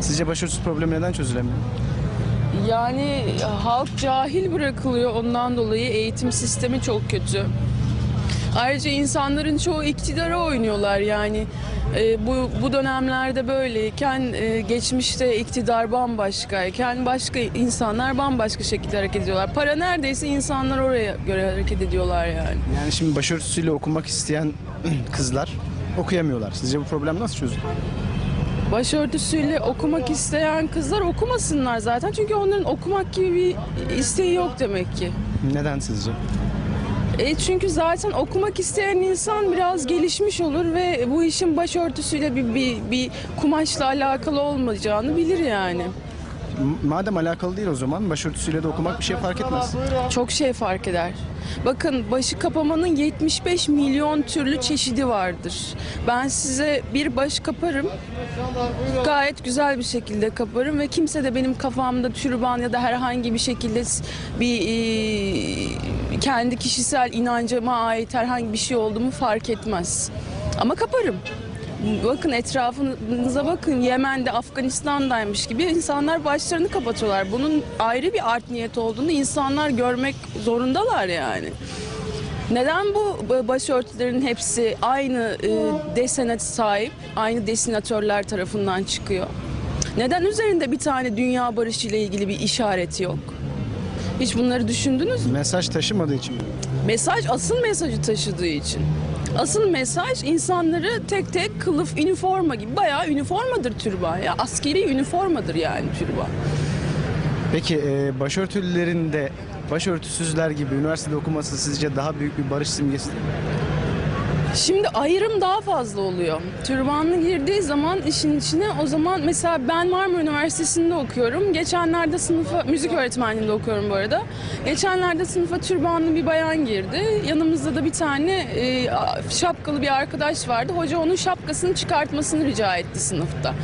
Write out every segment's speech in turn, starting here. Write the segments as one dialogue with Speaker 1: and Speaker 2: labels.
Speaker 1: Sizce başörtüsü problemi neden çözülemiyor?
Speaker 2: Yani halk cahil bırakılıyor ondan dolayı eğitim sistemi çok kötü. Ayrıca insanların çoğu iktidara oynuyorlar yani. E, bu, bu dönemlerde böyleyken e, geçmişte iktidar bambaşkayken başka insanlar bambaşka şekilde hareket ediyorlar. Para neredeyse insanlar oraya göre hareket ediyorlar yani.
Speaker 1: Yani şimdi başörtüsüyle okumak isteyen kızlar okuyamıyorlar. Sizce bu problem nasıl çözülür?
Speaker 2: Başörtüsüyle okumak isteyen kızlar okumasınlar zaten. Çünkü onların okumak gibi bir isteği yok demek ki.
Speaker 1: Neden sizce?
Speaker 2: E çünkü zaten okumak isteyen insan biraz gelişmiş olur ve bu işin başörtüsüyle bir, bir, bir kumaşla alakalı olmayacağını bilir yani.
Speaker 1: Madem alakalı değil o zaman başörtüsüyle de okumak bir şey fark etmez.
Speaker 2: Çok şey fark eder. Bakın başı kapamanın 75 milyon türlü çeşidi vardır. Ben size bir baş kaparım. Gayet güzel bir şekilde kaparım ve kimse de benim kafamda türban ya da herhangi bir şekilde bir e, kendi kişisel inancıma ait herhangi bir şey olduğumu fark etmez. Ama kaparım. Bakın etrafınıza bakın Yemen'de Afganistan'daymış gibi insanlar başlarını kapatıyorlar. Bunun ayrı bir art niyet olduğunu insanlar görmek zorundalar yani. Neden bu başörtülerin hepsi aynı e, desene sahip, aynı desinatörler tarafından çıkıyor? Neden üzerinde bir tane dünya barışı ile ilgili bir işaret yok? Hiç bunları düşündünüz mü?
Speaker 1: Mesaj taşımadığı için mi?
Speaker 2: Mesaj asıl mesajı taşıdığı için. Asıl mesaj insanları tek tek kılıf, üniforma gibi bayağı üniformadır türban ya. Askeri üniformadır yani türban.
Speaker 1: Peki e, başörtülülerin de başörtüsüzler gibi üniversitede okuması sizce daha büyük bir barış simgesi değil mi?
Speaker 2: Şimdi ayrım daha fazla oluyor. Türbanlı girdiği zaman işin içine o zaman mesela ben Marmara Üniversitesi'nde okuyorum. Geçenlerde sınıfa, müzik öğretmenliğinde okuyorum bu arada. Geçenlerde sınıfa türbanlı bir bayan girdi. Yanımızda da bir tane e, şapkalı bir arkadaş vardı. Hoca onun şapkasını çıkartmasını rica etti sınıfta.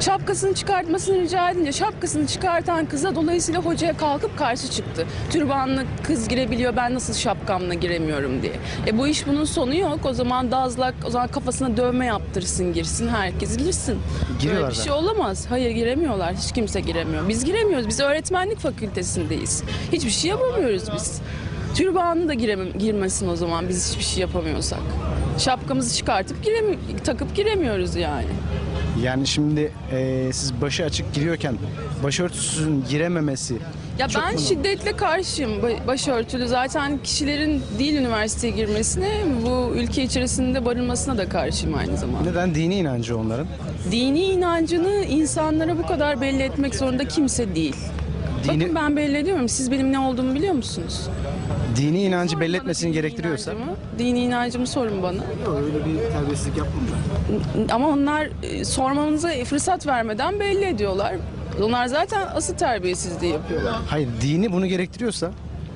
Speaker 2: Şapkasını çıkartmasını rica edince şapkasını çıkartan kıza dolayısıyla hocaya kalkıp karşı çıktı. Türbanlı kız girebiliyor ben nasıl şapkamla giremiyorum diye. E bu iş bunun sonu yok. O zaman dazlak o zaman kafasına dövme yaptırsın girsin herkes girsin.
Speaker 1: Giriyorlar
Speaker 2: Böyle bir şey olamaz. Hayır giremiyorlar. Hiç kimse giremiyor. Biz giremiyoruz. Biz öğretmenlik fakültesindeyiz. Hiçbir şey yapamıyoruz biz. Türbanlı da girem- girmesin o zaman biz hiçbir şey yapamıyorsak. Şapkamızı çıkartıp giremi takıp giremiyoruz yani.
Speaker 1: Yani şimdi e, siz başı açık giriyorken başörtüsüzün girememesi
Speaker 2: Ya
Speaker 1: çok
Speaker 2: ben
Speaker 1: mu-
Speaker 2: şiddetle karşıyım ba- başörtülü. Zaten kişilerin değil üniversiteye girmesine, bu ülke içerisinde barınmasına da karşıyım aynı zamanda.
Speaker 1: Neden dini inancı onların?
Speaker 2: Dini inancını insanlara bu kadar belli etmek zorunda kimse değil.
Speaker 1: Dini-
Speaker 2: Bakın ben belli ediyorum. Siz benim ne olduğumu biliyor musunuz?
Speaker 1: Dini inancı belli etmesini
Speaker 2: dini
Speaker 1: gerektiriyorsa.
Speaker 2: inancımı. Dini inancımı sorun bana.
Speaker 1: Öyle bir terbiyesizlik yapmam
Speaker 2: Ama onlar e, sormamıza fırsat vermeden belli ediyorlar. Onlar zaten asıl terbiyesizliği yapıyorlar.
Speaker 1: Hayır dini bunu gerektiriyorsa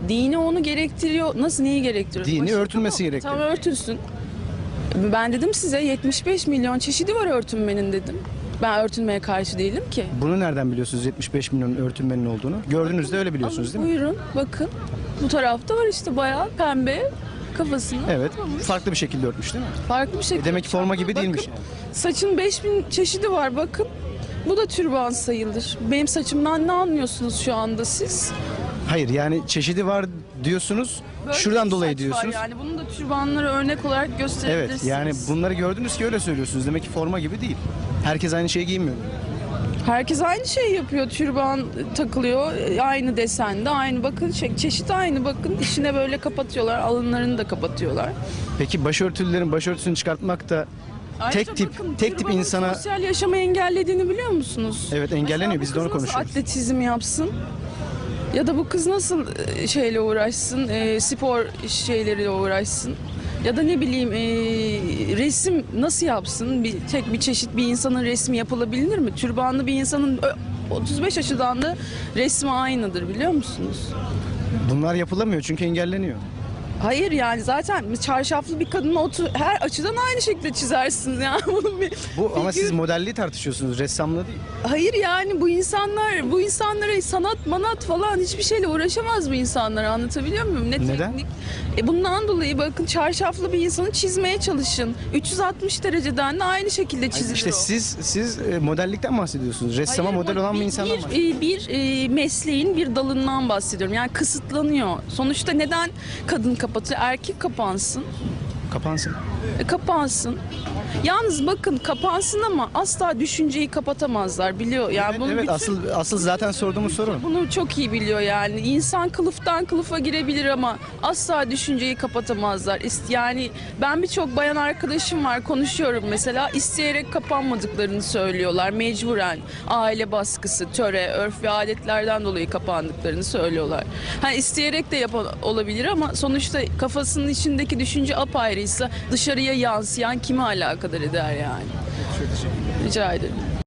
Speaker 2: Dini onu gerektiriyor. Nasıl neyi gerektiriyor?
Speaker 1: Dini
Speaker 2: Başı-
Speaker 1: örtülmesi
Speaker 2: Tamam,
Speaker 1: gerekiyor.
Speaker 2: Tamam örtülsün. Ben dedim size 75 milyon çeşidi var örtünmenin dedim. Ben örtünmeye karşı değilim ki.
Speaker 1: bunu nereden biliyorsunuz 75 milyon örtünmenin olduğunu? Gördüğünüzde öyle biliyorsunuz değil mi?
Speaker 2: Buyurun bakın. Bu tarafta var işte bayağı pembe kafasını.
Speaker 1: Evet. Farklı bir şekilde örtmüş değil mi?
Speaker 2: Farklı bir şekilde.
Speaker 1: E demek ki forma gibi
Speaker 2: Bakın,
Speaker 1: değilmiş yani.
Speaker 2: Saçın 5000 çeşidi var bakın. Bu da türban sayılır. Benim saçımdan ne anlıyorsunuz şu anda siz?
Speaker 1: Hayır yani çeşidi var diyorsunuz.
Speaker 2: Böyle
Speaker 1: şuradan
Speaker 2: bir
Speaker 1: dolayı
Speaker 2: saç
Speaker 1: diyorsunuz.
Speaker 2: Var yani bunu da türbanları örnek olarak
Speaker 1: Evet
Speaker 2: gösterebilirsiniz.
Speaker 1: yani bunları gördünüz ki öyle söylüyorsunuz. Demek ki forma gibi değil. Herkes aynı şeyi giymiyor.
Speaker 2: Herkes aynı şeyi yapıyor. Türban takılıyor. Aynı desende. Aynı bakın çe- çeşit aynı bakın. İçine böyle kapatıyorlar. Alınlarını da kapatıyorlar.
Speaker 1: Peki başörtülülerin başörtüsünü çıkartmak da
Speaker 2: Ayrıca
Speaker 1: tek tip
Speaker 2: bakın,
Speaker 1: tek tip insana
Speaker 2: sosyal yaşamı engellediğini biliyor musunuz?
Speaker 1: Evet, engelleniyor.
Speaker 2: Mesela bu
Speaker 1: Biz de onu
Speaker 2: kız nasıl
Speaker 1: konuşuyoruz.
Speaker 2: atletizm yapsın? Ya da bu kız nasıl e, şeyle uğraşsın? e, spor şeyleriyle uğraşsın? Ya da ne bileyim e, resim nasıl yapsın? Bir tek bir çeşit bir insanın resmi yapılabilir mi? Türbanlı bir insanın ö, 35 açıdan da resmi aynıdır biliyor musunuz?
Speaker 1: bunlar yapılamıyor çünkü engelleniyor.
Speaker 2: Hayır yani zaten çarşaflı bir kadını otur her açıdan aynı şekilde çizersiniz yani bunun bir
Speaker 1: Bu ama
Speaker 2: figür-
Speaker 1: siz modelliği tartışıyorsunuz, ressamla değil.
Speaker 2: Hayır yani bu insanlar bu insanlara sanat manat falan hiçbir şeyle uğraşamaz bu insanlar anlatabiliyor muyum? Ne
Speaker 1: Neden?
Speaker 2: teknik? E bundan dolayı bakın çarşaflı bir insanı çizmeye çalışın. 360 dereceden de aynı şekilde çizilir
Speaker 1: İşte
Speaker 2: o.
Speaker 1: siz siz e, modellikten bahsediyorsunuz. Ressama
Speaker 2: Hayır,
Speaker 1: model
Speaker 2: bu
Speaker 1: olan bir
Speaker 2: bir,
Speaker 1: insandan
Speaker 2: bir,
Speaker 1: bahsediyorsunuz.
Speaker 2: e, bir, e, mesleğin bir dalından bahsediyorum. Yani kısıtlanıyor. Sonuçta neden kadın kapatıyor? Erkek kapansın.
Speaker 1: Kapansın.
Speaker 2: E, kapansın. Yalnız bakın kapansın ama asla düşünceyi kapatamazlar biliyor. Yani
Speaker 1: Evet,
Speaker 2: bunu
Speaker 1: evet
Speaker 2: bütün-
Speaker 1: asıl asıl zaten sorduğumuz soru.
Speaker 2: Bunu çok iyi biliyor yani. İnsan kılıftan kılıfa girebilir ama asla düşünceyi kapatamazlar. Yani ben birçok bayan arkadaşım var konuşuyorum mesela isteyerek kapanmadıklarını söylüyorlar mecburen. Aile baskısı, töre, örf ve adetlerden dolayı kapandıklarını söylüyorlar. Hani isteyerek de yapan olabilir ama sonuçta kafasının içindeki düşünce apayrıysa dışarıya yansıyan kimi alakadar eder yani. Rica ederim.